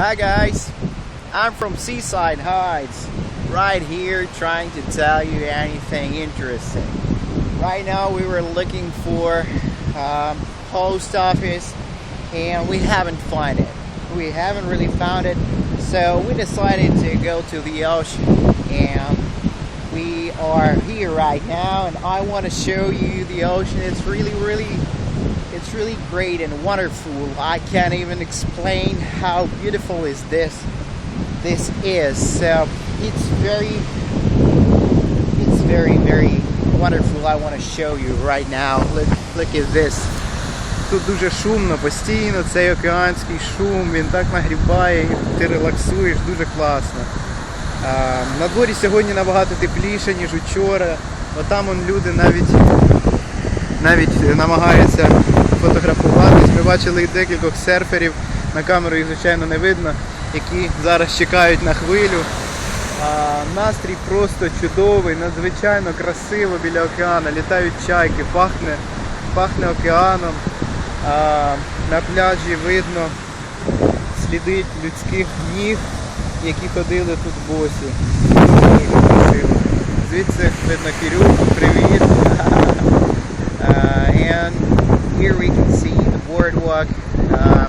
Hi guys, I'm from Seaside Heights, right here trying to tell you anything interesting. Right now we were looking for um, post office and we haven't found it. We haven't really found it, so we decided to go to the ocean and we are here right now and I want to show you the ocean. It's really, really it's really great and wonderful. I can't even explain how beautiful is this this is. So it's very it's very very wonderful. I want to show you right now. Look look at this. Тут дуже шумно, постійно цей океанський шум, він так нагрібає, ти релаксуєш, дуже класно. А, на дворі сьогодні набагато тепліше, ніж учора. Отам он люди навіть, навіть намагаються фотографуватись. Ми бачили декількох серферів, на камеру їх, звичайно, не видно, які зараз чекають на хвилю. А, настрій просто чудовий, надзвичайно красиво біля океану, літають чайки, пахне, пахне океаном. А, на пляжі видно сліди людських ніг, які ходили тут босі. Звідси видно Кирюху, привіт. Uh, and here we can see the boardwalk uh,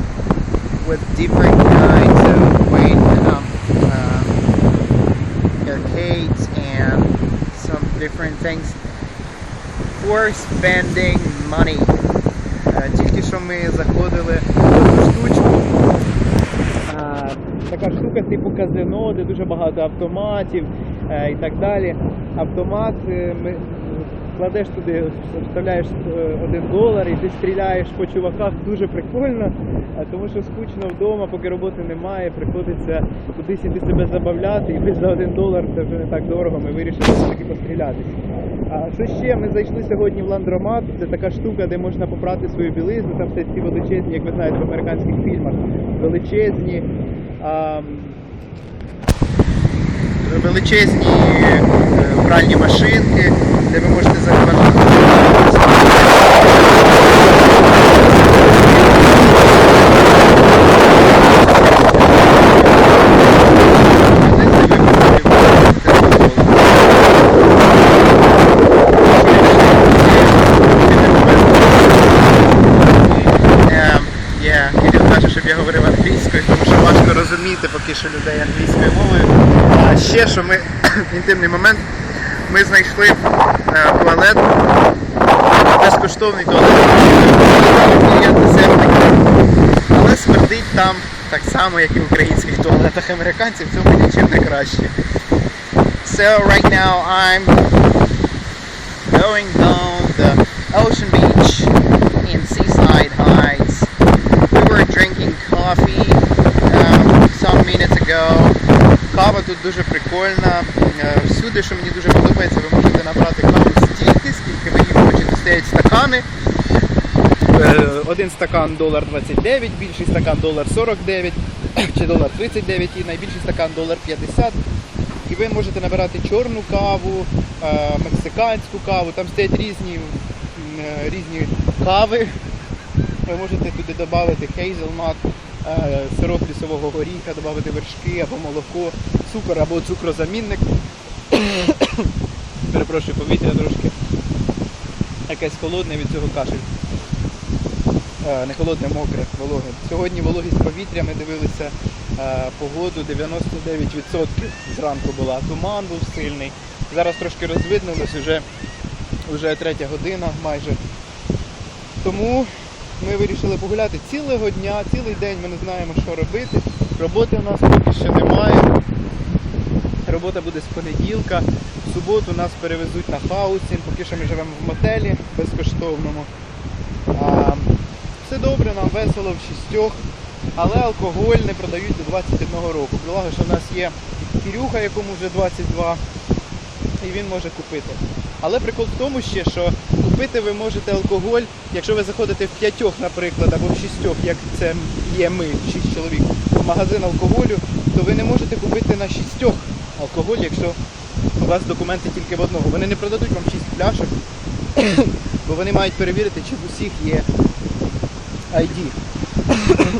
with different kinds of great um, uh, arcades and some different things for spending money. Е, Тільки що ми заходили в одну штучку. Е, Така штука типу казино, де дуже багато автоматів е, і так далі. Автомат е, ми кладеш туди, вставляєш е, один долар і ти стріляєш по чуваках дуже прикольно, тому що скучно вдома, поки роботи немає, приходиться кудись іти себе забавляти, і ви за один долар це вже не так дорого. Ми вирішили все-таки пострілятися. А що ще? Ми зайшли сьогодні в ландромат. Це така штука, де можна попрати свою білизну. Там все ці величезні, як ви знаєте, в американських фільмах. Величезні. А, величезні е, пральні машинки, де ви можете Um, yeah, що важко поки що людей англійською мовою. А ще що ми інтимний момент. Ми знайшли е, туалет, безкоштовний туалет. Але смердить там так само, як і в українських туалетах американців, цьому нічим не краще. So right now I'm going down прикольна. Е, Всюди, що мені дуже подобається, ви можете набрати каву стільки, скільки ви хочете. Стоять стакани. Е, Один стакан долар 29, більший стакан долар 49 чи долар 39 і найбільший стакан долар 50. І ви можете набирати чорну каву, е, мексиканську каву, там стоять різні, різні кави. Ви можете туди додати хейзелнат, е, сироп лісового горіха, додати вершки або молоко, цукор або цукрозамінник. Перепрошую, повітря трошки якесь холодне від цього кашель. Не холодне, мокре, вологе. Сьогодні вологість повітря ми дивилися погоду 99% зранку була. Туман був сильний. Зараз трошки розвиднулось, вже, вже третя година майже. Тому ми вирішили погуляти цілого дня, цілий день ми не знаємо, що робити. Роботи в нас поки що немає. Робота буде з понеділка. В суботу нас перевезуть на хаусін, поки що ми живемо в мотелі безкоштовному. А, все добре, нам весело в шістьох, але алкоголь не продають до 21 року. Благо, що в нас є Кирюха, якому вже 22, і він може купити. Але прикол в тому ще, що купити ви можете алкоголь, якщо ви заходите в п'ятьох, наприклад, або в шістьох, як це є ми, шість чоловік, в магазин алкоголю, то ви не можете купити на шістьох алкоголь, якщо у вас документи тільки в одного. Вони не продадуть вам шість пляшок, бо вони мають перевірити, чи в усіх є ID.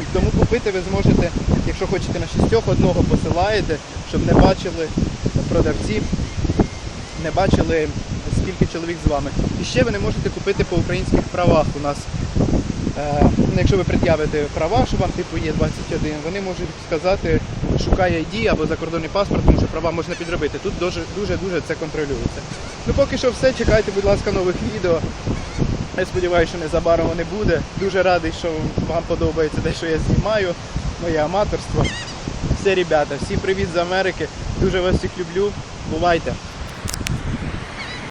Тому купити ви зможете, якщо хочете на шістьох, одного посилаєте, щоб не бачили продавці, не бачили скільки чоловік з вами. І ще ви не можете купити по українських правах у нас. Е, ну, якщо ви пред'явите права, що вам типу є 21, вони можуть сказати, шукай ID або закордонний паспорт, тому що права можна підробити. Тут дуже дуже дуже це контролюється. Ну поки що все. Чекайте, будь ласка, нових відео. Я сподіваюся, що незабаром вони буде. Дуже радий, що вам подобається те, що я знімаю. Моє аматорство. Все, ребята, всі привіт з Америки. Дуже вас всіх люблю. Бувайте!